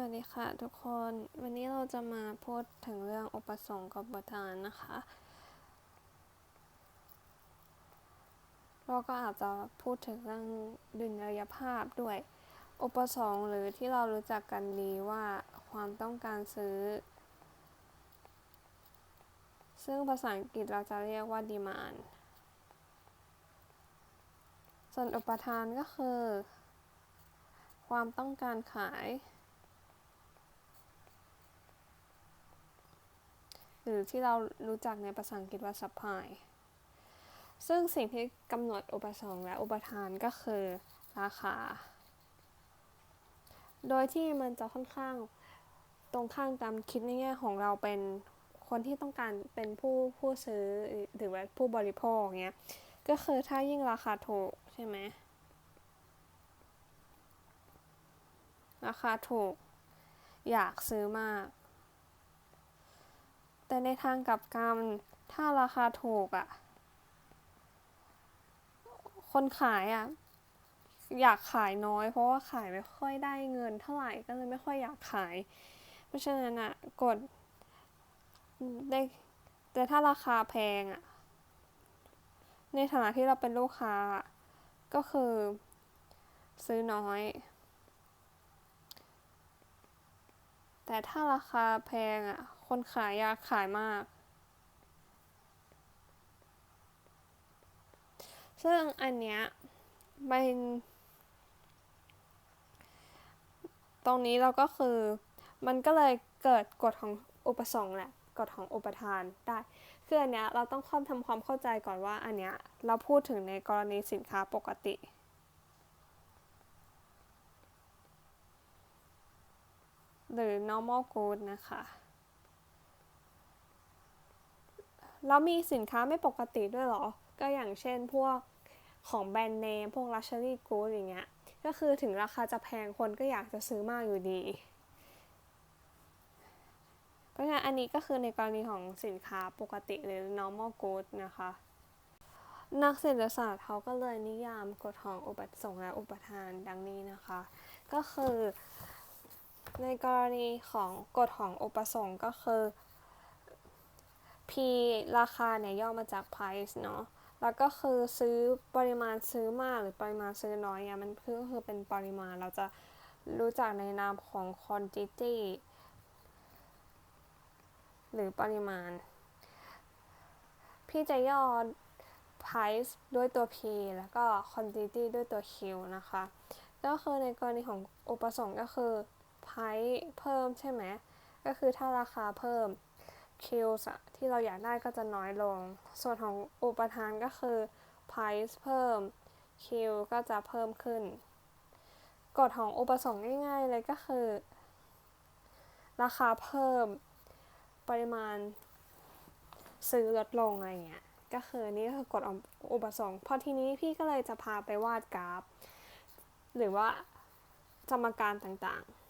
วัสดีค่ะทุกคน วันนี้เราจะมาพูดถึงเรื่องอุปสงค์กับประธานนะคะ เราก็อาจจะพูดถึงเรื่องดุลยภาพด้วย อุปสงค์หรือที่เรารู้จักกันดีว่าความต้องการซื้อ ซึ่งภาษาอังกฤษเราจะเรียกว่า demand ส่วนอุปทานก็คือ ความต้องการขาย หรือที่เรารู้จักในภาษาอังกฤษว่า supply ซึ่งสิ่งที่กำหนดอุปสงค์และอุปทานก็คือราคา โดยที่มันจะค่อนข้างตรงข้ามตามคิดในแง่ของเราเป็นคนที่ต้องการเป็นผู้ผู้ซื้อหรือว่าผู้บริโภคเงี้ย ก็คือถ้ายิ่งราคาถูกใช่ไหมราคาถูก อยากซื้อมาก แต่ในทางกลับกันถ้าราคาถูกอะ่ะ คนขายอะ่ะ อยากขายน้อย เพราะว่าขายไม่ค่อยได้เงินเท่าไหร่ก็เลยไม่ค่อยอยากขาย เพราะฉะนั้นอะ่ะกดได้แต่ถ้าราคาแพงอะ่ะ ในฐานะที่เราเป็นลูกค้า ก็คือซื้อน้อย แต่ถ้าราคาแพงอะ คนขายอยากขายมาก ซึ่งอันเนี้ยเป็นตรงนี้เราก็คือมันก็เลยเกิดกฎของอุปสงค์แหละกฎของอุปทานได้คืออันเนี้ยเราต้องค่อมทำความเข้าใจก่อนว่าอันเนี้ยเราพูดถึงในกรณีสินค้าปกติ หรือ normal good นะคะ แล้วมีสินค้าไม่ปกติด้วยเหรอ ก็อย่างเช่นพวกของแบรนด์เนม พวก luxury good อย่างเงี้ย ก็คือถึงราคาจะแพงคนก็อยากจะซื้อมากอยู่ดี เพราะฉะนั้นอันนี้ก็คือในกรณีของสินค้าปกติหรือ normal good นะคะ นักเศรษฐศาสตร์เขาก็เลยนิยามกฎของอุปสงค์และอุปทานดังนี้นะคะ ก็คือในกรณีของกฎของอุปสงค์ก็คือ ราคาเนี่ยย่อมาจาก price เนาะ แล้วก็คือซื้อปริมาณซื้อมากหรือปริมาณซื้อน้อยเนี่ยมันก็คือเป็นปริมาณเราจะรู้จักในนามของ quantity หรือปริมาณ พี่จะย่อ price ด้วยตัว P แล้วก็ quantity ด้วยตัว Q นะคะ ก็คือในกรณีของอุปสงค์ก็คือ price เพิ่มใช่ไหม ก็คือถ้าราคาเพิ่ม Q ที่เราอยากได้ก็จะน้อยลง ส่วนของอุปทานก็คือ price เพิ่ม Q ก็จะเพิ่มขึ้น กฎของอุปสงค์ง่าย ๆ เลยก็คือ ราคาเพิ่มปริมาณซื้อลดลงอะไรเงี้ย ก็คือนี่ก็คือกฎอุปสงค์พอทีนี้พี่ก็เลยจะพาไปวาดกราฟ หรือว่าสมการต่างๆ